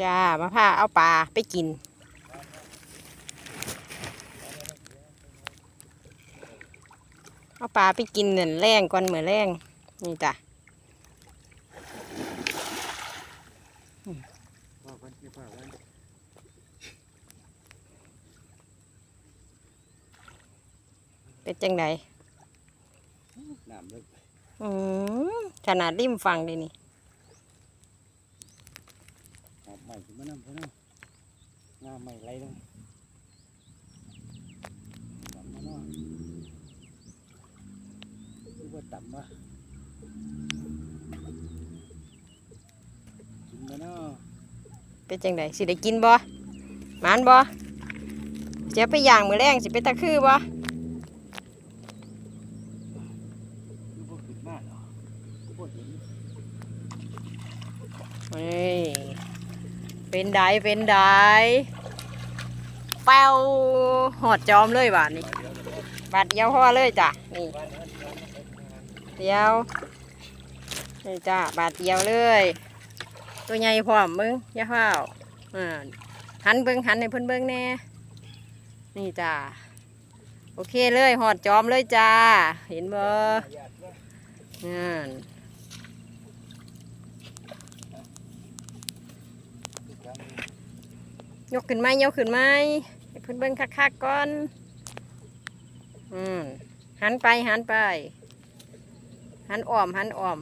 จ้ามาพาเอาปลาไปกิน เอาปลาไปกินเหมือนแรงก่อนเหมือนแรงนี่จ้ะว่ากันที่ว่ากันเป็นจังไดน้ำลึกอืมขนาดริมฟังเลยนี่ห อบใหม่ขึ้นมาน้ำเขาเนาะงาใหม่ไรลงต่ำมาเนาะคือว่าต่ำวะกินมาเนาะเป็นจังไดสิได้กินบ่หมานบ่เสียไปย่างมือแรงสิไปตะคือบ่คือพวกขึ้นมากเหรอพวกเห็นเฮ้ย เป็นไดเป็นไดแปวหอดจอมเลยบาดนี้บาดเดียวพอเลยจ้ะนี่เดียวนี่จ้าบาดเดียวเลย ตัวใหญ่พร้อมมึงย่าเฝ้าวอ่าหันเบิ้งหันให้เพิ่นเบิ้งแน่นี่จ้าโอเคเลยหอดจอมเลยจ้า เห็นบ่นั่น ยกขึ้นไหมยกขึ้นไหมให้เพื่อนเบิ้งคักๆก่อนอืมหันไปหันไป หันอ้อมหันอ้อม